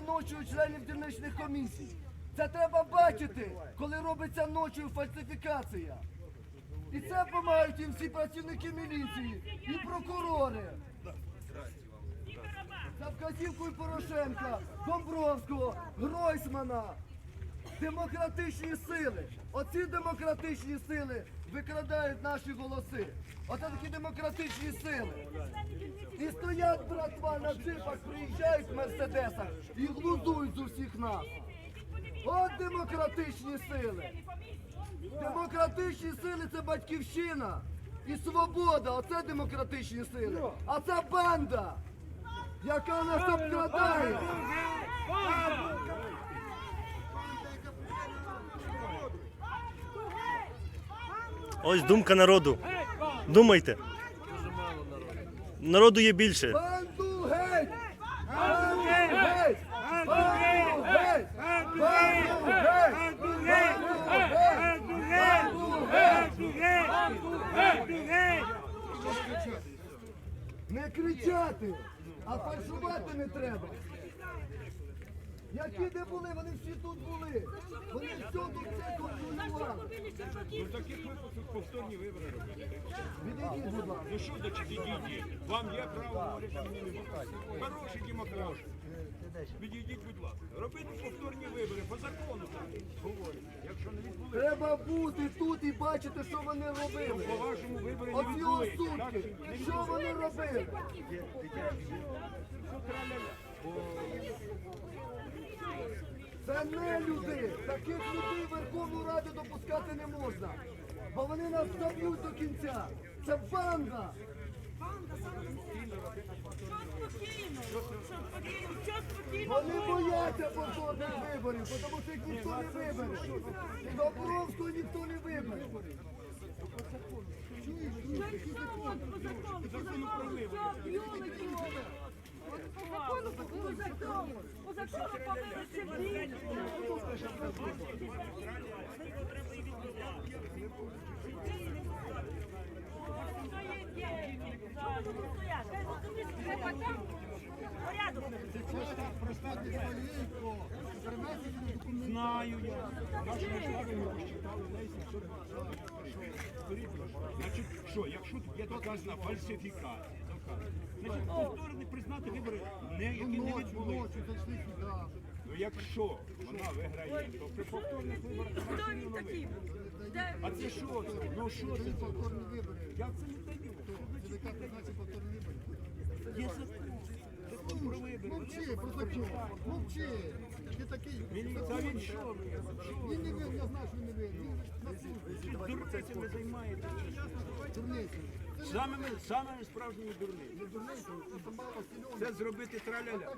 ночі членів дільничних комісій. Це треба бачити, коли робиться ночі фальсифікація. І це допомагають їм всі працівники міліції і прокурори. За вказівкою Порошенка, Домбровського, Гройсмана. Демократичні сили. Оці демократичні сили викрадають наші голоси. Оце такі демократичні сили. І стоять, братва, на джипах, приїжджають в мерседесах і глузують з усіх нас. От демократичні сили. Демократичні сили це батьківщина і свобода. Оце демократичні сили. А це банда, яка нас обкрадає. Ось думка народу. Думайте. Народу є більше. Не кричати, а фальшувати не треба. Які де були, вони всі тут були. Вони все тут це контролювали. Ну таких випадків повторні вибори робити. Відійдіть, будь ласка. Ну що значить відійдіть? Вам є право говорити, мені немає. Хороший демократ. Відійдіть, будь ласка. Робити повторні вибори по закону так говорять. Якщо не відбули, Треба бути тут і бачити, що вони робили. по вашому виборі не. Так осудки, чи ні? що вони робили? Це не люди. Таких людей Верховну Раду допускати не можна. Бо вони нас заб'ють до кінця. Це банда. Вони бояться повторних виборів, тому що їх ніхто не вибере. Добровського ніхто не вибере. По закону повинен Знаю я. Наші штаби ми розчитали неї 700 Значить, що, якщо є доказана фальсифікація, доказана, значить, повторні признати вибори, не, які не відбулися. Ну якщо вона виграє, то при повторних виборах все рівно виграє. А це що це? Ну що це? Як це не даю? Є закон. Закон про вибори. Мовчи, про закон. Мовчи. Ти такий. Він, та він що? Він не винен, я знаю, що він не винен. Він на суд. Дурницями займається. Дурниці. Самими, самими справжніми це. Це зробити траляля.